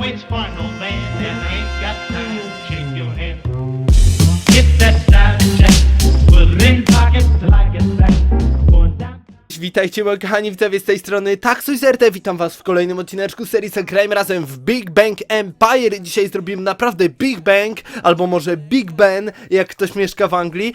waits for no man and ain't got time to shake your hand. Witajcie moi kochani widzowie z tej strony Taxuizerte, witam was w kolejnym odcineczku serii Zagrajmy razem w Big Bang Empire. Dzisiaj zrobimy naprawdę Big Bang, albo może Big Ben, jak ktoś mieszka w Anglii.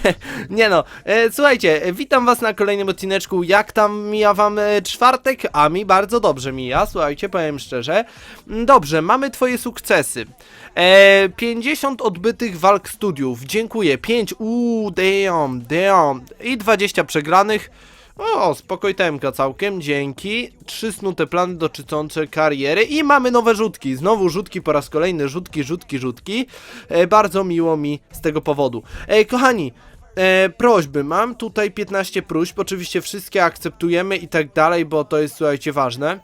Nie no, e, słuchajcie, witam was na kolejnym odcineczku. Jak tam mija wam e, czwartek? A mi bardzo dobrze mija, słuchajcie, powiem szczerze. Dobrze, mamy twoje sukcesy. E, 50 odbytych walk studiów, dziękuję. 5, uuu, damn, damn. I 20 przegranych o, spokojtemka całkiem, dzięki. Trzy snute plany dotyczące kariery i mamy nowe rzutki. Znowu rzutki po raz kolejny, rzutki, rzutki, rzutki. E, bardzo miło mi z tego powodu. E, kochani, e, prośby, mam tutaj 15 próśb, oczywiście wszystkie akceptujemy i tak dalej, bo to jest, słuchajcie, ważne.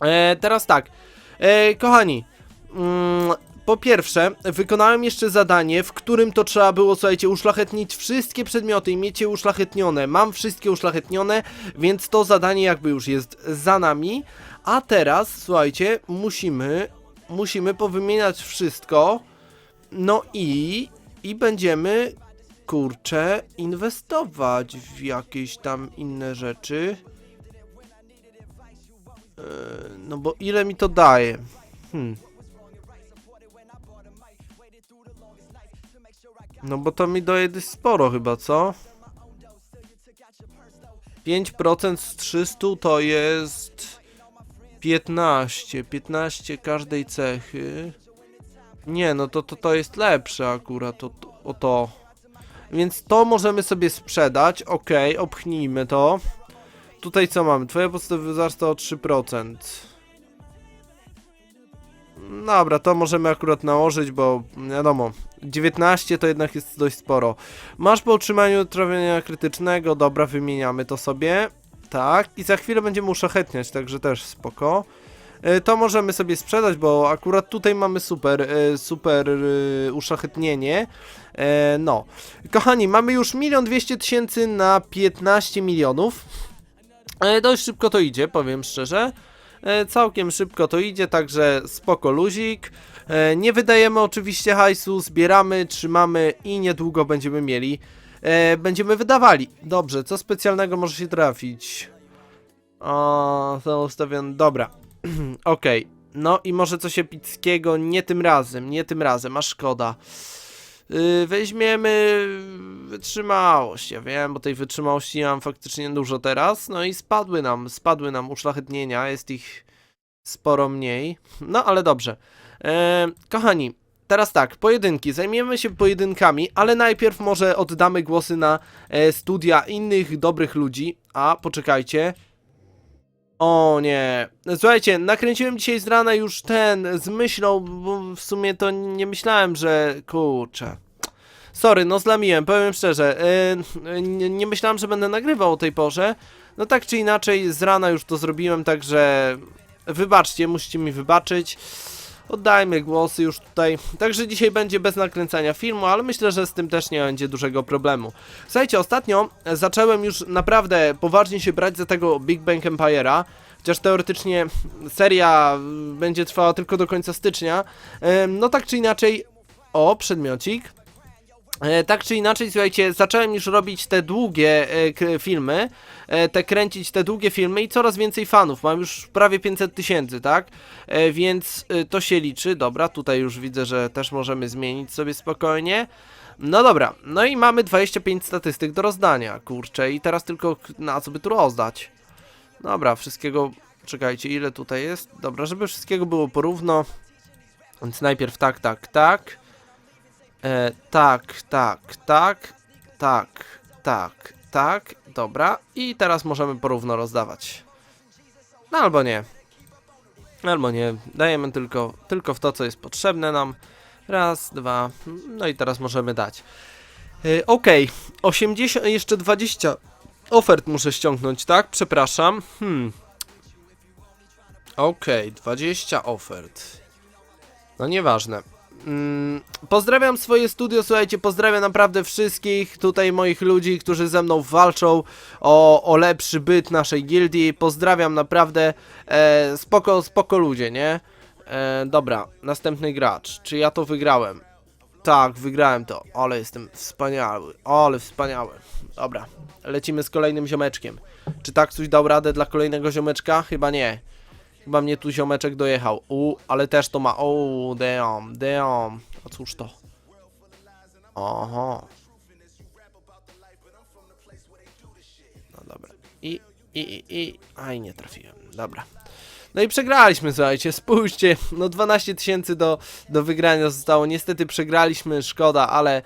E, teraz tak, e, kochani, mm, po pierwsze, wykonałem jeszcze zadanie, w którym to trzeba było, słuchajcie, uszlachetnić wszystkie przedmioty i mieć je uszlachetnione. Mam wszystkie uszlachetnione, więc to zadanie jakby już jest za nami. A teraz, słuchajcie, musimy, musimy powymieniać wszystko. No i, i będziemy, kurczę, inwestować w jakieś tam inne rzeczy. E, No bo ile mi to daje? Hmm. No bo to mi daje dość sporo chyba, co? 5% z 300 to jest 15, 15 każdej cechy. Nie, no to to, to jest lepsze akurat o, to- o to. Więc to możemy sobie sprzedać, ok, obchnijmy to. Tutaj co mamy? Twoja podstawowa wzrasta o 3%. Dobra, to możemy akurat nałożyć, bo wiadomo, 19 to jednak jest dość sporo. Masz po utrzymaniu trawienia krytycznego, dobra, wymieniamy to sobie. Tak, i za chwilę będziemy uszlachetniać, także też spoko. E, To możemy sobie sprzedać, bo akurat tutaj mamy super, e, super e, uszlachetnienie. No, kochani, mamy już 1 200 tysięcy na 15 milionów. Dość szybko to idzie, powiem szczerze. Całkiem szybko to idzie, także spoko luzik. E, Nie wydajemy oczywiście hajsu, zbieramy, trzymamy i niedługo będziemy mieli. E, Będziemy wydawali. Dobrze, co specjalnego może się trafić? O, to ustawione. Dobra. Okej. No i może coś epickiego, nie tym razem, nie tym razem, a szkoda. Yy, weźmiemy wytrzymałość, ja wiem, bo tej wytrzymałości mam faktycznie dużo teraz, no i spadły nam, spadły nam uszlachetnienia, jest ich sporo mniej, no ale dobrze. E, kochani, teraz tak, pojedynki, zajmiemy się pojedynkami, ale najpierw może oddamy głosy na e, studia innych dobrych ludzi, a poczekajcie, o nie. Słuchajcie, nakręciłem dzisiaj z rana już ten z myślą, bo w sumie to nie myślałem, że kurczę. Sorry, no zlamiłem, powiem szczerze. Yy, nie, nie myślałem, że będę nagrywał o tej porze. No tak czy inaczej, z rana już to zrobiłem, także wybaczcie, musicie mi wybaczyć. Oddajmy głosy już tutaj. Także dzisiaj będzie bez nakręcania filmu, ale myślę, że z tym też nie będzie dużego problemu. Słuchajcie, ostatnio zacząłem już naprawdę poważnie się brać za tego Big Bang Empire'a. Chociaż teoretycznie seria będzie trwała tylko do końca stycznia. No tak czy inaczej. O, przedmiocik. E, tak czy inaczej, słuchajcie, zacząłem już robić te długie e, filmy, e, te kręcić te długie filmy i coraz więcej fanów. Mam już prawie 500 tysięcy, tak? Więc to się liczy. Dobra, tutaj już widzę, że też możemy zmienić sobie spokojnie. No dobra, no i mamy 25 statystyk do rozdania, kurczę, i teraz tylko na co by tu rozdać? Dobra, wszystkiego. Czekajcie, ile tutaj jest? Dobra, żeby wszystkiego było porówno. Więc najpierw tak, tak, tak. E, tak, tak, tak, tak, tak, tak, dobra. I teraz możemy porówno rozdawać. No albo nie. Albo nie. Dajemy tylko, tylko w to, co jest potrzebne nam. Raz, dwa. No i teraz możemy dać. E, Okej, 80, jeszcze 20 ofert muszę ściągnąć, tak? Przepraszam. Hmm. Okej, 20 ofert. No nieważne. Mm, pozdrawiam swoje studio, słuchajcie, pozdrawiam naprawdę wszystkich tutaj moich ludzi, którzy ze mną walczą o, o lepszy byt naszej gildii. Pozdrawiam naprawdę, e, spoko, spoko ludzie, nie? E, dobra, następny gracz. Czy ja to wygrałem? Tak, wygrałem to. Ale jestem wspaniały. Ale wspaniały. Dobra, lecimy z kolejnym ziomeczkiem. Czy tak coś dał radę dla kolejnego ziomeczka? Chyba nie. Chyba mnie tu ziomeczek dojechał. U, ale też to ma. O, damn, damn. A cóż to? Oho. No dobra. I, i, i, i. Aj, nie trafiłem. Dobra. No i przegraliśmy, słuchajcie, spójrzcie, no 12 tysięcy do, do wygrania zostało, niestety przegraliśmy, szkoda, ale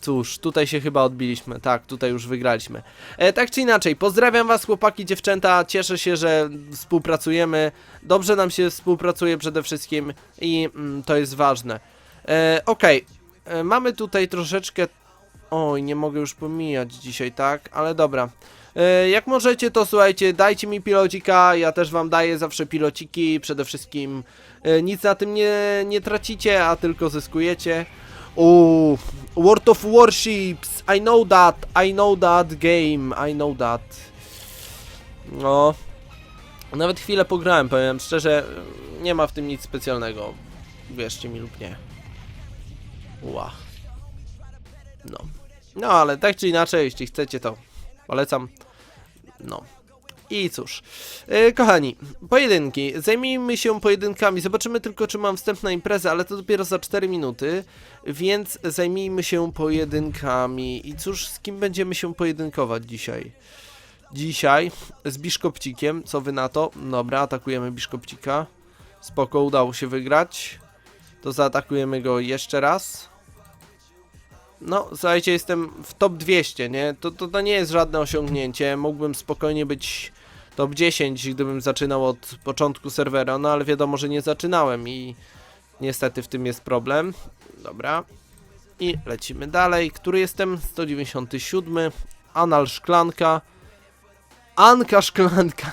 cóż, tutaj się chyba odbiliśmy, tak, tutaj już wygraliśmy. E, tak czy inaczej, pozdrawiam was chłopaki, dziewczęta, cieszę się, że współpracujemy, dobrze nam się współpracuje przede wszystkim i mm, to jest ważne. E, Okej, e, mamy tutaj troszeczkę, oj, nie mogę już pomijać dzisiaj, tak, ale dobra. E, Jak możecie, to słuchajcie, dajcie mi pilocika, ja też wam daję zawsze pilociki, przede wszystkim e, nic na tym nie, nie tracicie, a tylko zyskujecie. Uuu, World of Warships, I know that, I know that game, I know that. No, nawet chwilę pograłem, powiem szczerze, nie ma w tym nic specjalnego, wierzcie mi lub nie. Ła. No. No, ale tak czy inaczej, jeśli chcecie, to polecam. No. I cóż, e, kochani, pojedynki. Zajmijmy się pojedynkami. Zobaczymy tylko, czy mam wstęp na imprezę, ale to dopiero za 4 minuty. Więc zajmijmy się pojedynkami. I cóż, z kim będziemy się pojedynkować dzisiaj? Dzisiaj z Biszkopcikiem. Co wy na to? Dobra, atakujemy Biszkopcika. Spoko, udało się wygrać. To zaatakujemy go jeszcze raz. No, słuchajcie, jestem w top 200, nie? To, to, to nie jest żadne osiągnięcie. Mógłbym spokojnie być top 10, gdybym zaczynał od początku serwera, no ale wiadomo, że nie zaczynałem i niestety w tym jest problem. Dobra. I lecimy dalej. Który jestem? 197. Anal Szklanka. Anka Szklanka.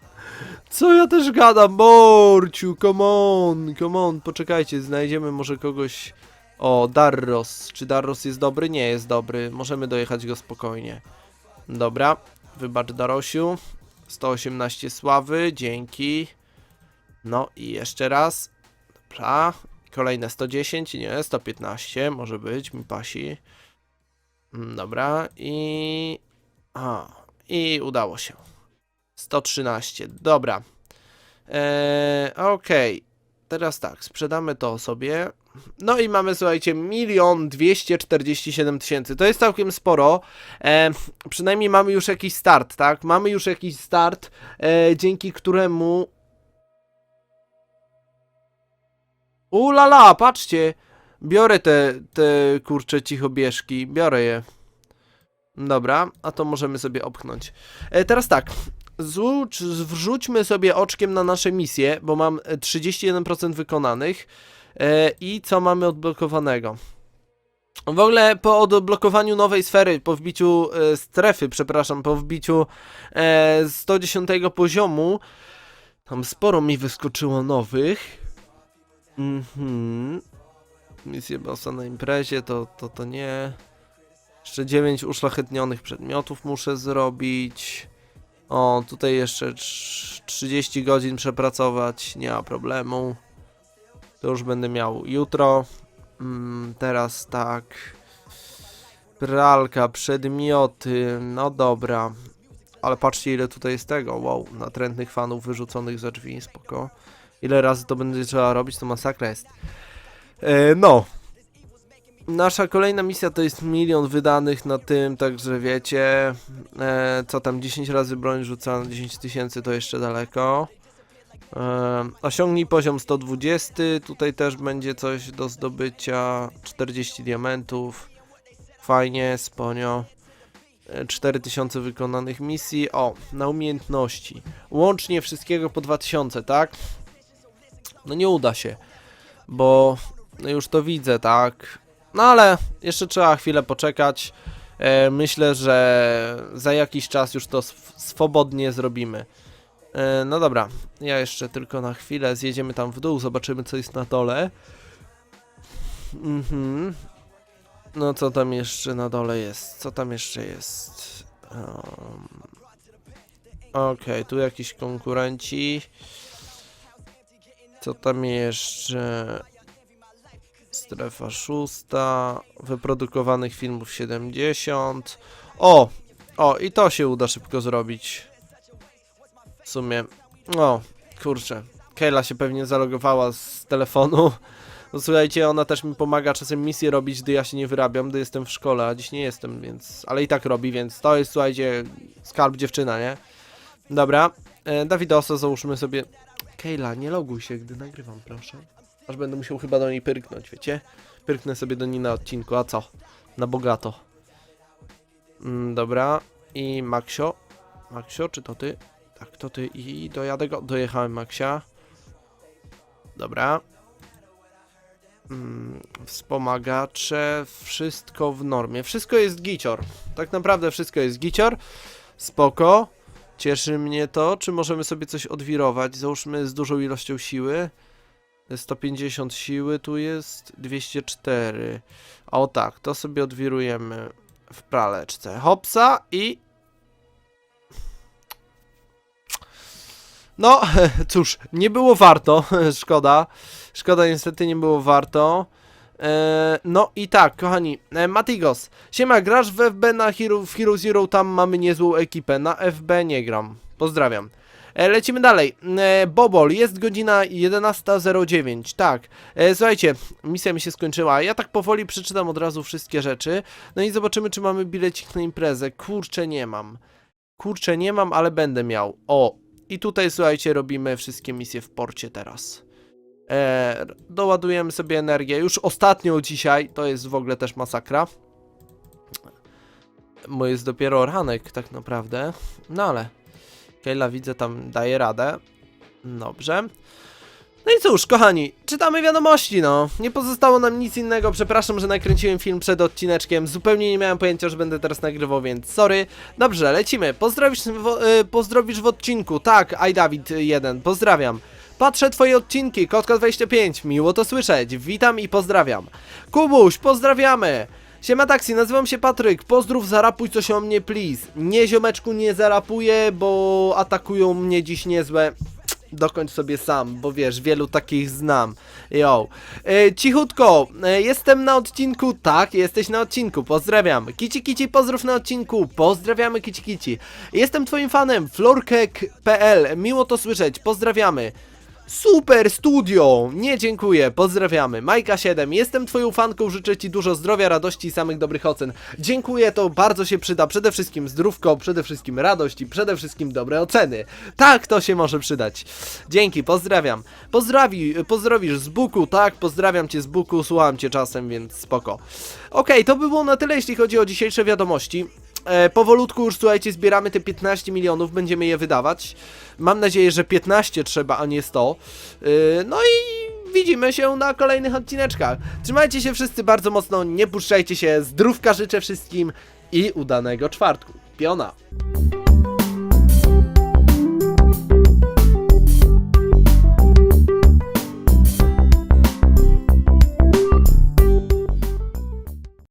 Co ja też gadam? Morciu, come on, come on. Poczekajcie, znajdziemy może kogoś... O, Darros. Czy Darros jest dobry? Nie jest dobry. Możemy dojechać go spokojnie. Dobra. Wybacz Darosiu. 118 sławy. Dzięki. No i jeszcze raz. Dobra. Kolejne 110. Nie, 115. Może być. Mi pasi. Mm, Dobra. I... A. I udało się. 113. Dobra. Eee, Okej. Teraz tak. Sprzedamy to sobie. No i mamy, słuchajcie, milion dwieście czterdzieści siedem tysięcy. To jest całkiem sporo. E, przynajmniej mamy już jakiś start, tak? Mamy już jakiś start, e, dzięki któremu. Ulala, patrzcie! Biorę te, te kurcze cichobieżki, biorę je. Dobra, a to możemy sobie opchnąć. E, teraz tak. Zrzuć, wrzućmy sobie oczkiem na nasze misje, bo mam e, 31% wykonanych. E, I co mamy odblokowanego? W ogóle po odblokowaniu nowej sfery, po wbiciu e, strefy, przepraszam, po wbiciu e, 110 poziomu, tam sporo mi wyskoczyło nowych. Mhm. Misje bossa na imprezie, to, to, to nie. Jeszcze 9 uszlachetnionych przedmiotów muszę zrobić. O, tutaj jeszcze trz- 30 godzin przepracować, nie ma problemu. To już będę miał jutro. Mm, teraz tak. Pralka, przedmioty, no dobra. Ale patrzcie ile tutaj jest tego, wow, natrętnych fanów wyrzuconych za drzwi, spoko. Ile razy to będzie trzeba robić, to masakra jest. E, no. Nasza kolejna misja to jest milion wydanych na tym, także wiecie, e, co tam 10 razy broń rzucana, 10 tysięcy to jeszcze daleko. E, osiągnij poziom 120, tutaj też będzie coś do zdobycia, 40 diamentów, fajnie, sponio. E, 4000 wykonanych misji, o, na umiejętności. Łącznie wszystkiego po 2000, tak? No nie uda się, bo już to widzę, tak? No ale jeszcze trzeba chwilę poczekać. E, myślę, że za jakiś czas już to sw- swobodnie zrobimy. E, no dobra, ja jeszcze tylko na chwilę zjedziemy tam w dół, zobaczymy co jest na dole. Mhm. No co tam jeszcze na dole jest? Co tam jeszcze jest? Um. Okej, tu jakiś konkurenci. Co tam jeszcze? Strefa szósta, wyprodukowanych filmów 70. O! O, i to się uda szybko zrobić. W sumie. O, kurczę. Kayla się pewnie zalogowała z telefonu. No słuchajcie, ona też mi pomaga czasem misje robić, gdy ja się nie wyrabiam, gdy jestem w szkole, a dziś nie jestem, więc... Ale i tak robi, więc to jest, słuchajcie, skarb dziewczyna, nie? Dobra. E, Dawidosa załóżmy sobie... Kayla, nie loguj się, gdy nagrywam, proszę. Aż będę musiał chyba do niej pyrknąć, wiecie? Pyrknę sobie do niej na odcinku, a co? Na bogato. Mm, dobra. I Maxio. Maxio, czy to ty? To ty i dojadę go. Dojechałem Maxia. Dobra. Mm, wspomagacze, wszystko w normie. Wszystko jest gicior. Tak naprawdę wszystko jest gicior. Spoko. Cieszy mnie to. Czy możemy sobie coś odwirować? Załóżmy z dużą ilością siły. 150 siły tu jest, 204. A o tak, to sobie odwirujemy w praleczce. Hopsa i... No, cóż, nie było warto, szkoda. Szkoda, niestety nie było warto. E, no i tak, kochani, e, Matigos, siema, grasz w FB na Hero, w Hero Zero, tam mamy niezłą ekipę, na FB nie gram, pozdrawiam. E, lecimy dalej, Bobol, jest godzina 11.09, tak, słuchajcie, misja mi się skończyła, ja tak powoli przeczytam od razu wszystkie rzeczy, no i zobaczymy, czy mamy bilecik na imprezę, kurczę, nie mam. Kurczę, nie mam, ale będę miał. O, i tutaj, słuchajcie, robimy wszystkie misje w porcie teraz. E, doładujemy sobie energię. Już ostatnią dzisiaj, to jest w ogóle też masakra. Bo jest dopiero ranek, tak naprawdę. No ale. Kayla widzę tam daje radę. Dobrze. No i cóż, kochani, czytamy wiadomości, no. Nie pozostało nam nic innego. Przepraszam, że nakręciłem film przed odcineczkiem. Zupełnie nie miałem pojęcia, że będę teraz nagrywał, więc sorry. Dobrze, lecimy. Pozdrowisz, w, y, pozdrowisz w odcinku. Tak, aj Dawid 1, pozdrawiam. Patrzę twoje odcinki, Kotka25, miło to słyszeć, witam i pozdrawiam. Kubuś, pozdrawiamy! Siema taksi, nazywam się Patryk, pozdrów, zarapuj coś o mnie, please. Nie, ziomeczku, nie zarapuję, bo atakują mnie dziś niezłe... Dokończ sobie sam, bo wiesz, wielu takich znam. Yo. E, cichutko, e, jestem na odcinku, tak, jesteś na odcinku, pozdrawiam. Kici Kici, pozdrów na odcinku, pozdrawiamy Kici Kici. Jestem twoim fanem, florkek.pl, miło to słyszeć, pozdrawiamy. Super studio! Nie dziękuję, pozdrawiamy. Majka7, jestem twoją fanką, życzę ci dużo zdrowia, radości i samych dobrych ocen. Dziękuję, to bardzo się przyda. Przede wszystkim zdrówko, przede wszystkim radość i przede wszystkim dobre oceny. Tak, to się może przydać. Dzięki, pozdrawiam. Pozdrawi, pozdrowisz z Buku, tak, pozdrawiam cię z Buku, słucham cię czasem, więc spoko. Okej, to by było na tyle, jeśli chodzi o dzisiejsze wiadomości. E, powolutku już słuchajcie, zbieramy te 15 milionów, będziemy je wydawać. Mam nadzieję, że 15 trzeba, a nie 100. E, no i widzimy się na kolejnych odcineczkach. Trzymajcie się wszyscy bardzo mocno, nie puszczajcie się, zdrówka życzę wszystkim i udanego czwartku. Piona!